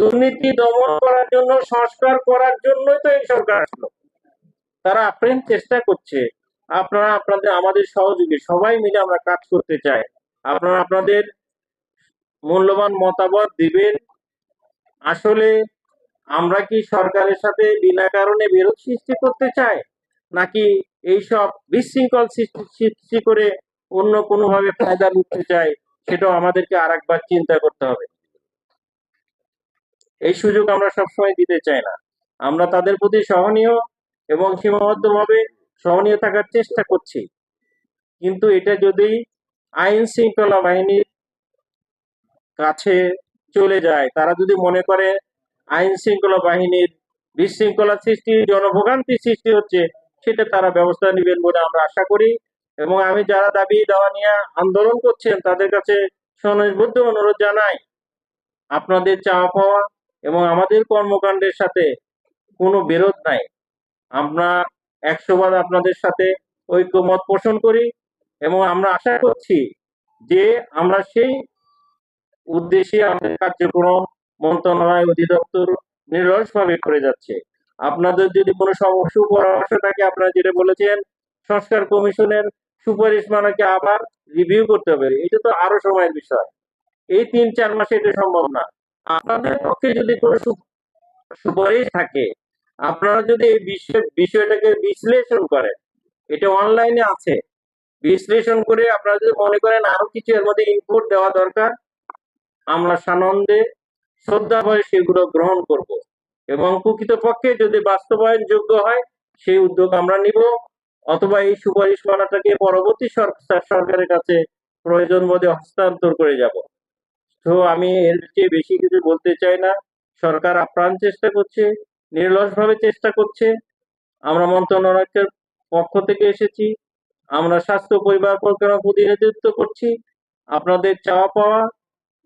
দুর্নীতি দমন করার জন্য, সংস্কার করার জন্যই তো এই সরকার আসলো। তারা আপ্রাণ চেষ্টা করছে। আপনারা আপনাদের, আমাদের সহযোগী, সবাই মিলে আমরা কাজ করতে চাই। আপনারা আপনাদের মূল্যবান মতামত দিবেন। আসলে আমরা কি সরকারের সাথে বিনা কারণে বিরোধ সৃষ্টি করতে চাই? নাকি এইসব বিশৃঙ্খল সৃষ্টি করে অন্য কোনোভাবে ফায়দা লুটতে চাই? সেটাও আমাদেরকে আর একবার চিন্তা করতে হবে। এই সুযোগ আমরা সবসময় দিতে চাই না। আমরা তাদের প্রতি সহনীয় এবং সীমাবদ্ধভাবে সহনীয় থাকার চেষ্টা করছি। কিন্তু এটা যদি আইন শৃঙ্খলা বাহিনীর কাছে চলে যায়, তারা যদি মনে করে আইন শৃঙ্খলা বাহিনীর বিশৃঙ্খলা সৃষ্টি, জনভোগান্তি সৃষ্টি হচ্ছে, সেটা তারা ব্যবস্থা নেবেন বলে আমরা আশা করি এবং আমি যারা দাবি দেওয়া নিয়ে আন্দোলন করছেন, তাদের কাছে সনজবদ্ধ অনুরোধ জানাই, আপনাদের চাওয়া পাওয়া এবং আমাদের কর্মকাণ্ডের সাথে কোনো বিরোধ নাই। আমরা একশো বার আপনাদের সাথে ঐক্যমত পোষণ করি এবং আমরা আশা করছি যে আমরা সেই উদ্দেশ্যে আমাদের কার্যক্রম মন্ত্রণালয় অধিদপ্তর নিরলসভাবে করে যাচ্ছে। আপনাদের যদি কোনো সমস্যা, পরামর্শ থাকে, আপনারা যেটা বলেছেন, সংস্কার কমিশনের সুপারিশ মানাকে আবার রিভিউ করতে হবে। এটা তো আরও সময়ের বিষয়। এই তিন চার মাসে এটা সম্ভব না। আপনাদের পক্ষে যদি কোনো সুপারিশ থাকে, আপনারা যদি এই বিষয়, বিষয়টাকে বিশ্লেষণ করেন, এটা অনলাইনে আছে, বিশ্লেষণ করে আপনারা যদি মনে করেন আরও কিছু এর মধ্যে ইনপুট দেওয়া দরকার, আমরা সানন্দে শ্রদ্ধা ভয়ে সেগুলো গ্রহণ করব এবং প্রকৃতপক্ষে যদি বাস্তবায়ন যোগ্য হয়, সেই উদ্যোগ আমরা নিব অথবা এই সুপারিশ মানাটাকে পরবর্তী সরকার সরকারের কাছে প্রয়োজন বোধে হস্তান্তর করে যাব। তো আমি এর চেয়ে বেশি কিছু বলতে চাই না। সরকার আপ্রাণ চেষ্টা করছে, নির্লসভাবে চেষ্টা করছে। আমরা মন্ত্রণালয়ের পক্ষ থেকে এসেছি। আমরা স্বাস্থ্য পরিবার কল্যাণ প্রতিনিধিত্ব করছি। আপনাদের চাওয়া পাওয়া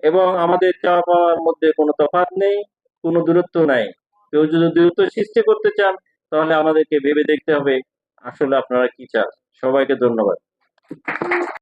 এবং আমাদের চাওয়া পাওয়ার মধ্যে কোনো তফাৎ নেই, কোনো দূরত্ব নাই। কেউ যদি দূরত্ব সৃষ্টি করতে চান, তাহলে আমাদেরকে ভেবে দেখতে হবে আসলে আপনারা কি চান। সবাইকে ধন্যবাদ।